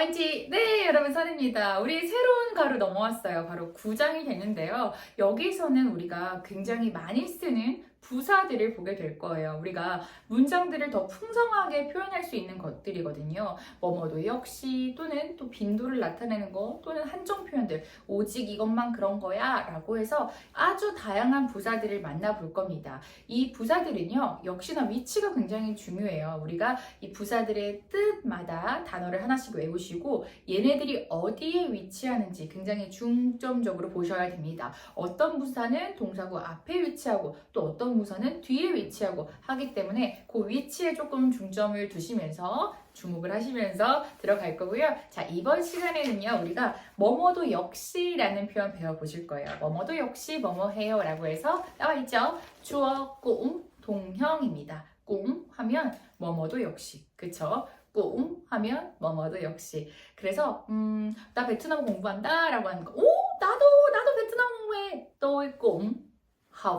왠지 네 여러분 선입니다. 우리 새로운 가루 넘어왔어요. 바로 9장이 됐는데요. 여기서는 우리가 굉장히 많이 쓰는 부사들을 보게 될 거예요. 우리가 문장들을 더 풍성하게 표현할 수 있는 것들이거든요. 뭐뭐도 역시 또는 또 빈도를 나타내는 거 또는 한정 표현들 오직 이것만 그런 거야 라고 해서 아주 다양한 부사들을 만나볼 겁니다. 이 부사들은요 역시나 위치가 굉장히 중요해요. 우리가 이 부사들의 뜻마다 단어를 하나씩 외우시고 얘네들이 어디에 위치하는지 굉장히 중점적으로 보셔야 됩니다. 어떤 부사는 동사구 앞에 위치하고 또 어떤 부사는 뒤에 위치하고 하기 때문에 그 위치에 조금 중점을 두시면서 주목을 하시면서 들어갈 거고요. 자, 이번 시간에는요, 우리가 뭐뭐도 역시 라는 표현 배워보실 거예요. 뭐뭐도 역시 뭐뭐 해요 라고 해서 나와 있죠. 주어, 꿈, 동형입니다. 꿈 하면 뭐뭐도 역시. 그쵸? 꿈 하면 뭐뭐도 역시. 그래서, 음, 나 베트남 공부한다 라고 하는 거. 오, 나도, 나도 베트남 공부해. 또 꿈.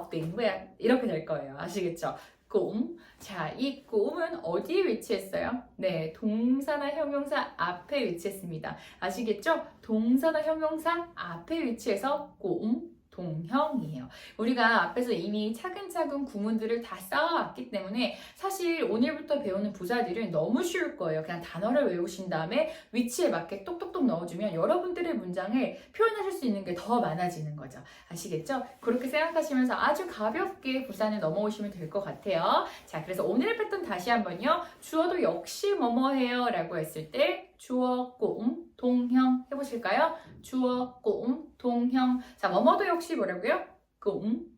Việt 이렇게 될 거예요. 아시겠죠? 꿈. 자, 이 꿈은 어디에 위치했어요? 네, 동사나 형용사 앞에 위치했습니다. 아시겠죠? 동사나 형용사 앞에 위치해서 꿈, 동형이에요. 우리가 앞에서 이미 차근차근 구문들을 다 쌓아왔기 때문에 사실 오늘부터 배우는 부사들은 너무 쉬울 거예요. 그냥 단어를 외우신 다음에 위치에 맞게 똑똑똑 넣어주면 여러분들의 문장을 표현하실 수 있는 게 더 많아지는 거죠. 아시겠죠? 그렇게 생각하시면서 아주 가볍게 부산을 넘어오시면 될 것 같아요. 자, 그래서 오늘의 패턴 다시 한번요. 주어도 역시 뭐뭐 해요 라고 했을 때 주어, 꿈, 동형 해보실까요? 주어, 꿈, 동형. 자, 뭐뭐도 역시 뭐라고요? 꿈,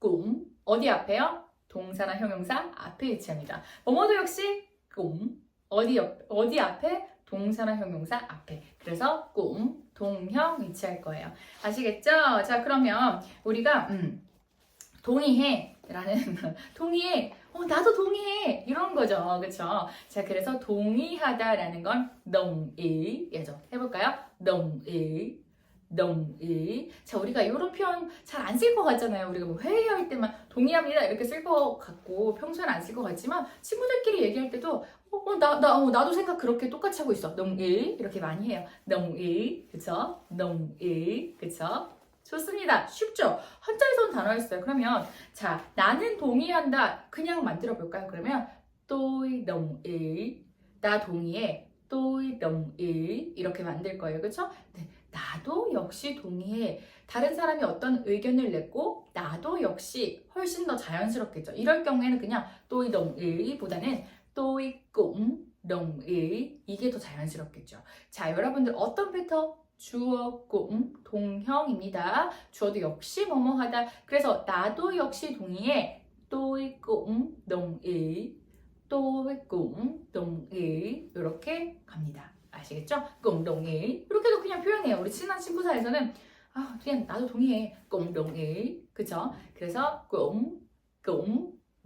꿈. 어디 앞에요? 동사나 형용사 앞에 위치합니다. 뭐뭐도 역시 꿈. 어디 옆, 어디 앞에? 동사나 형용사 앞에. 그래서 꿈, 동형 위치할 거예요. 아시겠죠? 자, 그러면 우리가 음, 동의해 라는 동의해 어, 나도 동의해. 이런 거죠. 그쵸? 자 그래서 동의하다라는 건 동의죠. 해볼까요? 동의. 동의. 자 우리가 이런 표현 잘 안 쓸 것 같잖아요. 우리가 뭐 회의할 때만 동의합니다. 이렇게 쓸 것 같고 평소엔 안 쓸 것 같지만 친구들끼리 얘기할 때도 어, 나, 나, 어, 나도 생각 그렇게 똑같이 하고 있어. 동의. 이렇게 많이 해요. 동의. 그쵸? 동의. 그쵸? 좋습니다. 쉽죠? 한자에서 온 단어였어요. 그러면 자 나는 동의한다. 그냥 만들어 볼까요? 그러면 tôi 동의 나 동의해. tôi 동의 이렇게 만들 거예요. 그쵸? 네, 나도 역시 동의해. 다른 사람이 어떤 의견을 냈고 나도 역시 훨씬 더 자연스럽겠죠. 이럴 경우에는 그냥 tôi 동의보다는 tôi cũng ý 이게 더 자연스럽겠죠. 자, 여러분들 어떤 패턴? 주어, 꿈, 동형입니다. 주어도 역시 뭐뭐 하다. 그래서 나도 역시 동의해. đồng ý. tôi cũng đồng ý. 이렇게 갑니다. 아시겠죠? đồng ý. 이렇게도 그냥 표현해요. 우리 친한 친구 사이에서는 아, 그냥 나도 동의해. đồng ý. 그쵸? 그래서 cũng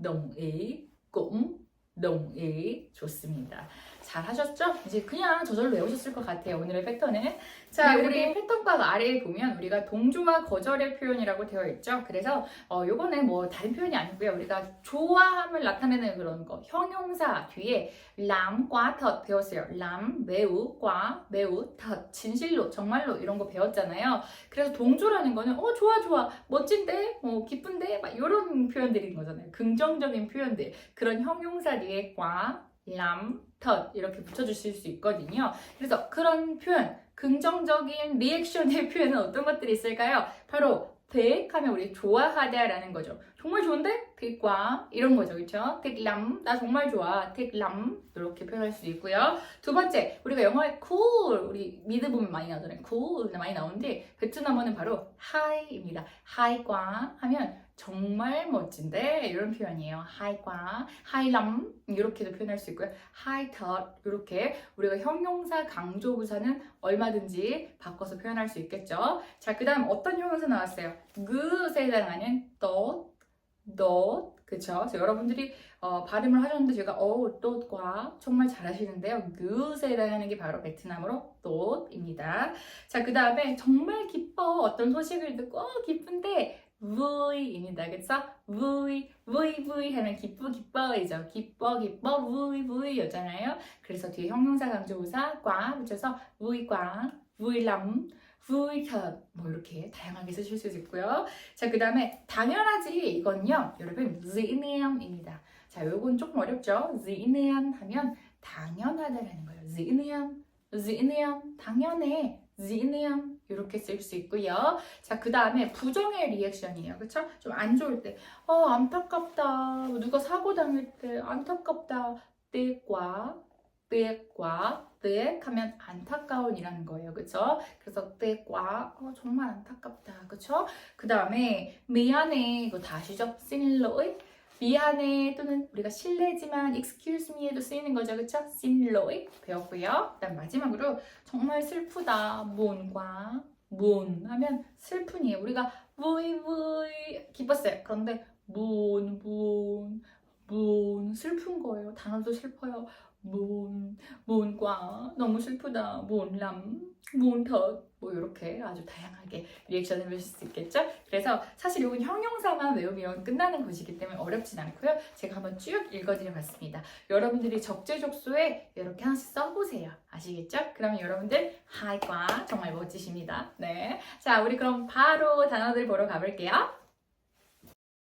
đồng ý. cũng 동의 좋습니다. 잘 하셨죠? 이제 그냥 저절로 외우셨을 것 같아요. 오늘의 패턴은. 자, 네, 우리 패턴과 아래에 보면 우리가 동조와 거절의 표현이라고 되어 있죠. 그래서 어, 요거는 뭐 다른 표현이 아니고요. 우리가 좋아함을 나타내는 그런 거. 형용사 뒤에 람과 덧 배웠어요. 람 매우 과 매우 덧 진실로 정말로 이런 거 배웠잖아요. 그래서 동조라는 거는 어 좋아 좋아 멋진데 뭐 기쁜데 막 이런 표현들인 거잖아요. 긍정적인 표현들 그런 형용사 뒤에 과 람, 덧 이렇게 붙여주실 수 있거든요. 그래서 그런 표현, 긍정적인 리액션의 표현은 어떤 것들이 있을까요? 바로 백 하면 우리 좋아하다라는 거죠. 정말 좋은데? 백과 이런 거죠. 그렇죠? 백람 나 정말 좋아. 백람 이렇게 표현할 수 있고요. 두 번째 우리가 영어에 cool 우리 미드 보면 많이 나오잖아요. cool 많이 나오는데 베트남어는 바로 high입니다. high과 하면 정말 멋진데 이런 표현이에요. high과 high람 이렇게도 표현할 수 있고요. dot 이렇게 우리가 형용사 강조 부사는 얼마든지 바꿔서 표현할 수 있겠죠. 자, 그 다음 어떤 형용사 나왔어요? 그에 해당하는 dot, dot 그쵸? 그래서 여러분들이 어, 발음을 하셨는데 제가 어, dot과 정말 잘하시는데요. 그에 해당하는 게 바로 베트남어로 dot입니다. 자, 그 다음에 정말 기뻐 어떤 소식을 듣고 어, 기쁜데 vui,입니다. 그쵸? vui, vui, vui 하면 기쁘, 기뻐이죠. 기뻐, 기뻐, vui, vui 였잖아요. 그래서 뒤에 형용사 강조부사 꽝 붙여서 vui 꽝, vui lắm, vui thật 뭐 이렇게 다양하게 쓰실 수 있고요. 자, 그 다음에 당연하지 이건요. 여러분 dĩ niem입니다. 자, 요건 조금 어렵죠? nhiên 하면 당연하다라는 거예요. dĩ nhiên, 당연해. nhiên 이렇게 쓸 수 있고요. 자, 그 다음에 부정의 리액션이에요. 그쵸? 좀 안 좋을 때, 어, 안타깝다. 누가 사고 당할 때, 안타깝다. 떼과, 떼과, 떼 하면 안타까운이라는 거예요. 그쵸? 그래서 떼과, 어, 정말 안타깝다. 그쵸? 그 다음에 미안해. 이거 다 아시죠? lỗi. 미안해 또는 우리가 실례지만 excuse me에도 쓰이는 거죠. 그쵸? xin lỗi 배웠고요. 그 다음 마지막으로 정말 슬프다. 뭔과 뭔 하면 슬픈이에요. 우리가 vui vui 기뻤어요. 그런데 뭔, 뭔, 뭔 슬픈 거예요. 단어도 슬퍼요. 뭔, 뭔과 너무 슬프다. 뭔람, 뭔덧 뭐 이렇게 아주 다양하게 리액션을 해주실 수 있겠죠? 그래서 사실 이건 형용사만 외우면 끝나는 것이기 때문에 어렵진 않고요. 제가 한번 쭉 읽어드려 봤습니다. 여러분들이 적재적소에 이렇게 하나씩 써보세요. 아시겠죠? 그러면 여러분들 하이과 정말 멋지십니다. 네. 자, 우리 그럼 바로 단어들 보러 가볼게요.